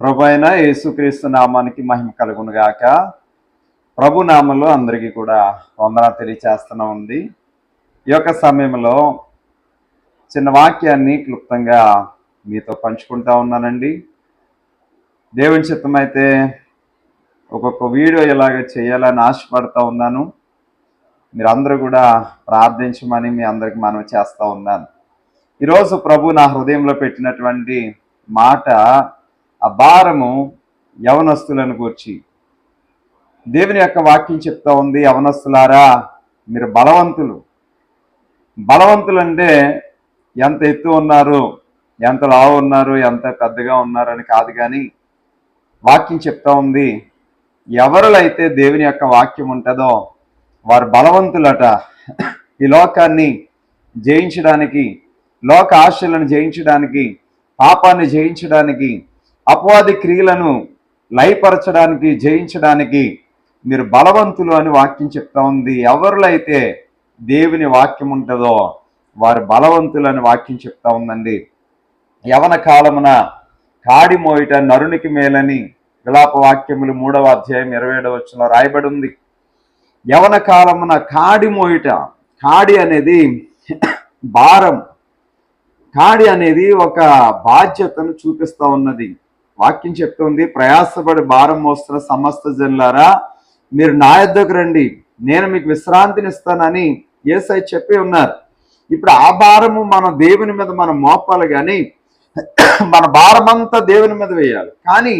ప్రభు అయిన యేసుక్రీస్తు నామానికి మహిమ కలుగునుగాక. ప్రభు నామంలో అందరికీ కూడా వందన తెలియచేస్తూనే ఉంది. ఈ యొక్క సమయంలో చిన్న వాక్యాన్ని క్లుప్తంగా మీతో పంచుకుంటా ఉన్నానండి. దేవుని చిత్తమైతే ఒక్కొక్క వీడియో ఇలాగ చేయాలని ఆశపడతా ఉన్నాను. మీరందరూ కూడా ప్రార్థించమని మీ అందరికి మనం చేస్తూ ఉన్నాను. ఈరోజు ప్రభు నా హృదయంలో పెట్టినటువంటి మాట ఆ భారము యవనస్తులను గూర్చి. దేవుని యొక్క వాక్యం చెప్తా ఉంది యవనస్తులారా మీరు బలవంతులు. బలవంతులు అంటే ఎంత ఎత్తు ఉన్నారు ఎంత లావు ఉన్నారు ఎంత పెద్దగా ఉన్నారు అని కాదు కానీ వాక్యం చెప్తా ఉంది ఎవరులైతే అయితే దేవుని యొక్క వాక్యం ఉంటుందో వారు బలవంతులట. ఈ లోకాన్ని జయించడానికి లోక ఆశలను జయించడానికి పాపాన్ని జయించడానికి అపవాది క్రియలను లయపరచడానికి జయించడానికి మీరు బలవంతులు అని వాక్యం చెప్తా ఉంది. ఎవరిలో అయితే దేవుని వాక్యం ఉంటుందో వారు బలవంతులు అని వాక్యం చెప్తా ఉందండి. యవన కాలమున కాడిమోయిట నరునికి మేలని విలాప వాక్యములు మూడవ అధ్యాయం ఇరవై ఏడవ వచ్చిన రాయబడి ఉంది. యవన కాలమున కాడిమోయిట కాడి అనేది భారం. కాడి అనేది ఒక బాధ్యతను చూపిస్తా ఉన్నది. వాక్యం చెప్తుంది ప్రయాసపడి భారం మోస్తున్న సమస్త జనులారా మీరు నా యొద్దకు రండి. నేను మీకు విశ్రాంతిని ఇస్తానని ఏసై చెప్పి ఉన్నారు. ఇప్పుడు ఆ భారము మన దేవుని మీద మనం మోపాలి కానీ మన భారమంతా దేవుని మీద వేయాలి. కానీ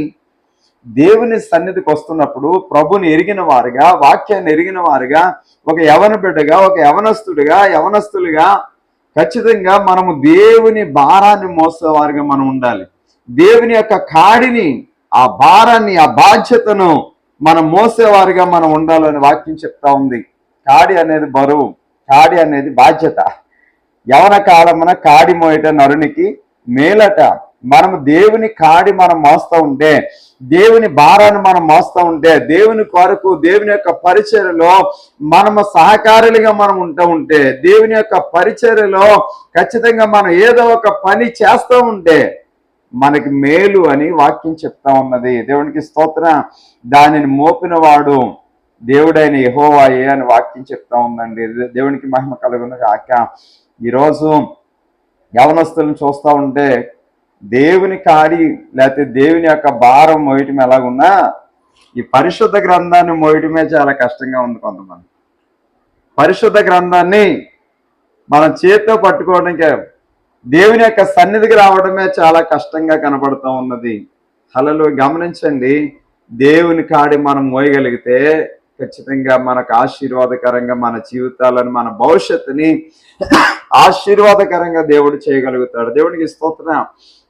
దేవుని సన్నిధికి వస్తున్నప్పుడు ప్రభుని ఎరిగిన వారుగా వాక్యాన్ని ఎరిగిన వారుగా ఒక యవన బిడ్డగా ఒక యవనస్తుడిగా యవనస్తులుగా ఖచ్చితంగా మనము దేవుని భారాన్ని మోసేవారుగా మనం ఉండాలి. దేవుని యొక్క కాడిని ఆ భారాన్ని ఆ బాధ్యతను మనం మోసేవారిగా మనం ఉండాలని వాక్యం చెప్తా ఉంది. కాడి అనేది బరువు కాడి అనేది బాధ్యత. యవన కాలమున కాడి మోయట నరునికి మేలట. మనము దేవుని కాడి మనం మోస్తూ ఉంటే దేవుని భారాన్ని మనం మోస్తూ ఉంటే దేవుని కొరకు దేవుని యొక్క పరిచర్యలో మనము సహకారులుగా మనం ఉంటూ ఉంటే దేవుని యొక్క పరిచర్యలో ఖచ్చితంగా మనం ఏదో ఒక పని చేస్తూ ఉంటే మనకి మేలు అని వాక్యం చెప్తా ఉన్నది. దేవునికి స్తోత్ర. దానిని మోపినవాడు దేవుడైన యహోవాయే అని వాక్యం చెప్తా ఉందండి. దేవునికి మహిమ కలుగును కాక ఈరోజు యవనస్తులను చూస్తూ ఉంటే దేవుని కాడి లేకపోతే దేవుని యొక్క భారం మోయటం ఎలాగున్నా ఈ పరిశుద్ధ గ్రంథాన్ని మోయటమే చాలా కష్టంగా ఉంది కొంతమంది. పరిశుద్ధ గ్రంథాన్ని మనం చేతితో పట్టుకోవడానికి దేవుని యొక్క సన్నిధికి రావడమే చాలా కష్టంగా కనబడుతూ ఉన్నది. హలలో గమనించండి దేవుని కాడి మనం మోయగలిగితే ఖచ్చితంగా మనకు ఆశీర్వాదకరంగా మన జీవితాలను మన భవిష్యత్తుని ఆశీర్వాదకరంగా దేవుడు చేయగలుగుతాడు. దేవుడికి స్తోత్ర.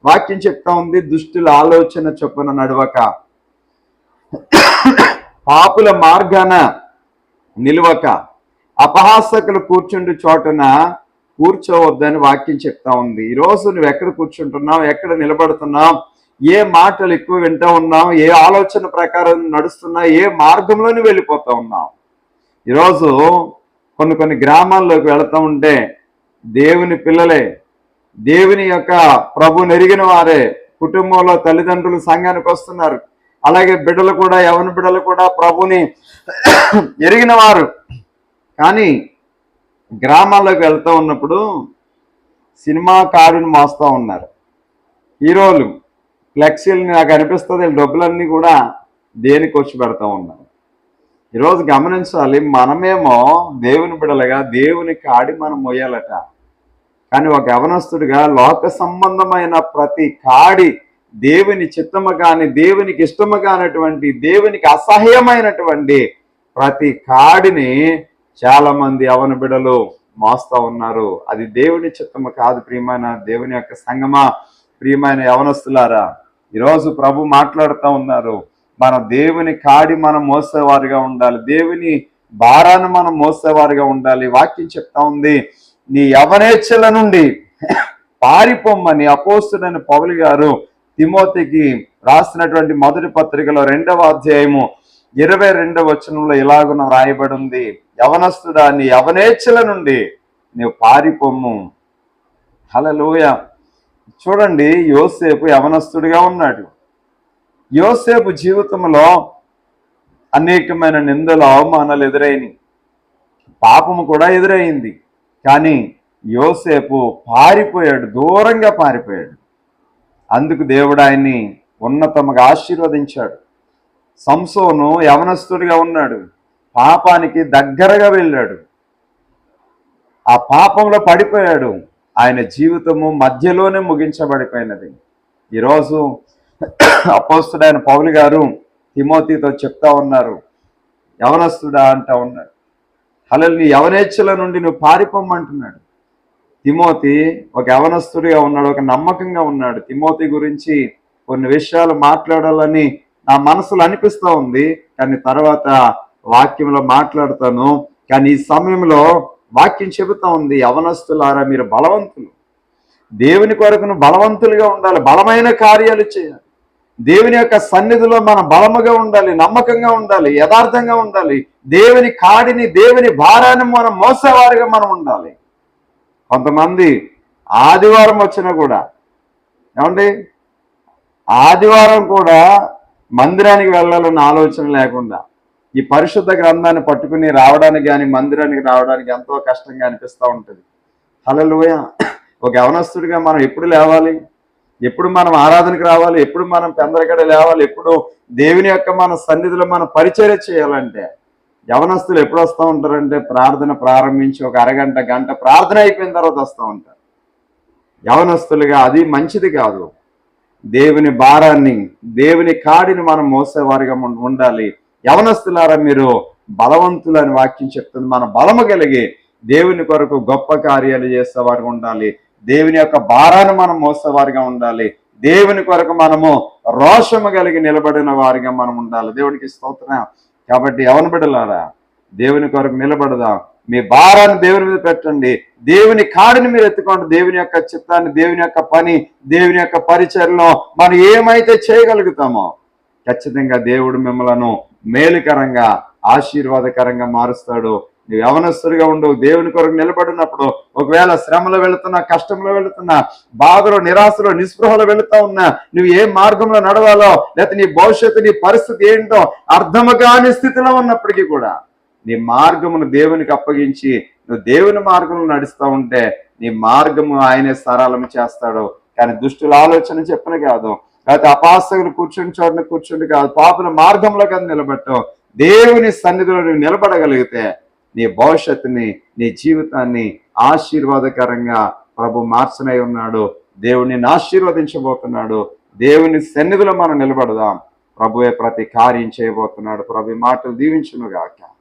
వాక్యం చెప్తా ఉంది దుష్టుల ఆలోచన చొప్పున నడవక. పాపుల మార్గాన నిలువక. అపహాసకులు కూర్చుండు చోటున కూర్చోవద్దని వాక్యం చెప్తా ఉంది. ఈరోజు నువ్వు ఎక్కడ కూర్చుంటున్నావు? ఎక్కడ నిలబడుతున్నావు? ఏ మాటలు ఎక్కువ వింటూ ఉన్నావు? ఏ ఆలోచన ప్రకారం నడుస్తున్నా ఏ మార్గంలో నువ్వు వెళ్ళిపోతా ఉన్నావు? ఈరోజు కొన్ని కొన్ని గ్రామాల్లోకి వెళుతూ ఉంటే దేవుని పిల్లలే దేవుని యొక్క ప్రభు నెరిగిన వారే కుటుంబంలో తల్లిదండ్రులు సంఘానికి వస్తున్నారు. అలాగే బిడ్డలు కూడా యవన బిడ్డలు కూడా ప్రభుని ఎరిగిన వారు. కానీ గ్రామాల్లోకి వెళ్తూ ఉన్నప్పుడు సినిమా కారుని మోస్తూ ఉన్నారు. హీరోలు ఫ్లెక్సీలు నాకు అనిపిస్తుంది వీళ్ళ డబ్బులన్నీ కూడా దేనికి వచ్చి పెడతా ఉన్నారు. ఈరోజు గమనించాలి మనమేమో దేవుని బిడలుగా దేవుని కాడి మనం మొయ్యాలట కానీ ఒక యవనస్తుడిగా లోక సంబంధమైన ప్రతి కాడి దేవుని చిత్తము కాని దేవునికి ఇష్టము కానటువంటి దేవునికి అసహ్యమైనటువంటి ప్రతి కాడిని చాలా మంది అవన బిడలు మోస్తా ఉన్నారు. అది దేవుని చిత్తము కాదు ప్రియమైన దేవుని యొక్క సంగమా? ప్రియమైన యవనస్తులారా ఈరోజు ప్రభు మాట్లాడుతూ ఉన్నారు. మన దేవుని కాడి మనం మోసేవారుగా ఉండాలి. దేవుని భారాన్ని మనం మోసేవారుగా ఉండాలి. వాక్యం చెప్తా ఉంది నీ యవనేచ్ఛల నుండి పారిపోమ్మని అపోస్తుడైన పౌలు గారు తిమోతికి రాసినటువంటి మొదటి పత్రికలో రెండవ అధ్యాయము ఇరవై రెండవ వచనంలో ఇలాగున రాయబడి ఉంది యవనస్తుడా నీ యవనేచ్ఛల నుండి నీవు పారిపోము హలలోయ చూడండి యోసేపు యవనస్తుడిగా ఉన్నాడు. యోసేపు జీవితంలో అనేకమైన నిందలు అవమానాలు ఎదురైనవి పాపము కూడా ఎదురైంది. కానీ యోసేపు పారిపోయాడు దూరంగా పారిపోయాడు. అందుకు దేవుడు ఆయన్ని ఉన్నతముగా ఆశీర్వదించాడు. సంసోను యవనస్తుడిగా ఉన్నాడు. పాపానికి దగ్గరగా వెళ్ళాడు. ఆ పాపంలో పడిపోయాడు. ఆయన జీవితము మధ్యలోనే ముగించబడిపోయినది. ఈరోజు అపోస్తుడైన పౌలు గారు తిమోతితో చెప్తా ఉన్నారు. యవనస్తుడా అంటా ఉన్నాడు. అలల్ని నీ యవనేచ్ఛల నుండి నువ్వు పారిపోమ్మంటున్నాడు. తిమోతి ఒక యవనస్తుడిగా ఉన్నాడు ఒక నమ్మకంగా ఉన్నాడు. తిమోతి గురించి కొన్ని విషయాలు మాట్లాడాలని నా మనసులో అనిపిస్తూ ఉంది కానీ తర్వాత వాక్యంలో మాట్లాడతాను. కానీ ఈ సమయంలో వాక్యం చెబుతా ఉంది యవనస్తులారా మీరు బలవంతులు. దేవుని కొరకును బలవంతులుగా ఉండాలి బలమైన కార్యాలు చేయాలి. దేవుని యొక్క సన్నిధిలో మనం బలముగా ఉండాలి నమ్మకంగా ఉండాలి యథార్థంగా ఉండాలి. దేవుని కాడిని దేవుని భారాన్ని మనం మోసేవారిగా మనం ఉండాలి. కొంతమంది ఆదివారం వచ్చినా కూడా ఏమండి? ఆదివారం కూడా మందిరానికి వెళ్ళాలన్న ఆలోచన లేకుండా ఈ పరిశుద్ధ గ్రంథాన్ని పట్టుకుని రావడానికి కానీ మందిరానికి రావడానికి ఎంతో కష్టంగా అనిపిస్తూ ఉంటుంది. హలలోయ ఒక యవనస్తుడిగా మనం ఎప్పుడు లేవాలి? ఎప్పుడు మనం ఆరాధనకి రావాలి? ఎప్పుడు మనం పెందరగడ లేవాలి? ఎప్పుడు దేవుని యొక్క మన సన్నిధిలో మనం పరిచర్య చేయాలంటే యవనస్తులు ఎప్పుడు వస్తూ ఉంటారంటే ప్రార్థన ప్రారంభించి ఒక అరగంట గంట ప్రార్థన అయిపోయిన తర్వాత వస్తూ ఉంటారు. యవనస్తులుగా అది మంచిది కాదు. దేవుని భారాన్ని దేవుని కాడిని మనం మోసేవారిగా ఉండాలి. యవనస్తులారా మీరు బలవంతులని వాక్యం చెప్తుంది. మన బలము కలిగి దేవుని కొరకు గొప్ప కార్యాలు చేసేవారుగా ఉండాలి. దేవుని యొక్క భారాన్ని మనం మోసేవారిగా ఉండాలి. దేవుని కొరకు మనము రోషము కలిగి నిలబడిన వారిగా మనం ఉండాలి. దేవునికి స్తోత్రం. కాబట్టి యవన బిడ్డలారా దేవుని కొరకు నిలబడదాం. మీ భారాన్ని దేవుని మీద పెట్టండి. దేవుని కాడిని మీరు ఎత్తుకోండి. దేవుని యొక్క చిత్తాన్ని దేవుని యొక్క పని దేవుని యొక్క పరిచయలో మనం ఏమైతే చేయగలుగుతామో ఖచ్చితంగా దేవుడు మిమ్మలను మేలుకరంగా ఆశీర్వాదకరంగా మారుస్తాడు. నువ్వు యవనస్తుడిగా ఉండు దేవుని కొరకు నిలబడినప్పుడు ఒకవేళ శ్రమలో వెళుతున్నా కష్టంలో వెళుతున్నా బాధలో నిరాశలో నిస్పృహలో వెళుతా ఉన్నా నువ్వు ఏ మార్గంలో నడవాలో లేకపోతే నీ భవిష్యత్తు నీ పరిస్థితి ఏంటో అర్థము కాని స్థితిలో ఉన్నప్పటికీ కూడా నీ మార్గమును దేవునికి అప్పగించి నువ్వు దేవుని మార్గంలో నడుస్తూ ఉంటే నీ మార్గము ఆయనే సరళం చేస్తాడు. కానీ దుష్టుల ఆలోచన చెప్పిన కాదు. లేకపోతే అపాసకులు కూర్చుని చోటన కూర్చుని కాదు. పాపుల మార్గంలో కాదు నిలబెట్టావు దేవుని సన్నిధిలో నువ్వు నిలబడగలిగితే నీ భవిష్యత్తుని నీ జీవితాన్ని ఆశీర్వాదకరంగా ప్రభు మార్చనై ఉన్నాడు. దేవుని ఆశీర్వదించబోతున్నాడు. దేవుని సన్నిధిలో మనం నిలబడదాం. ప్రభువే ప్రతి కార్యం చేయబోతున్నాడు. ప్రభు మాటలు దీవించును గాక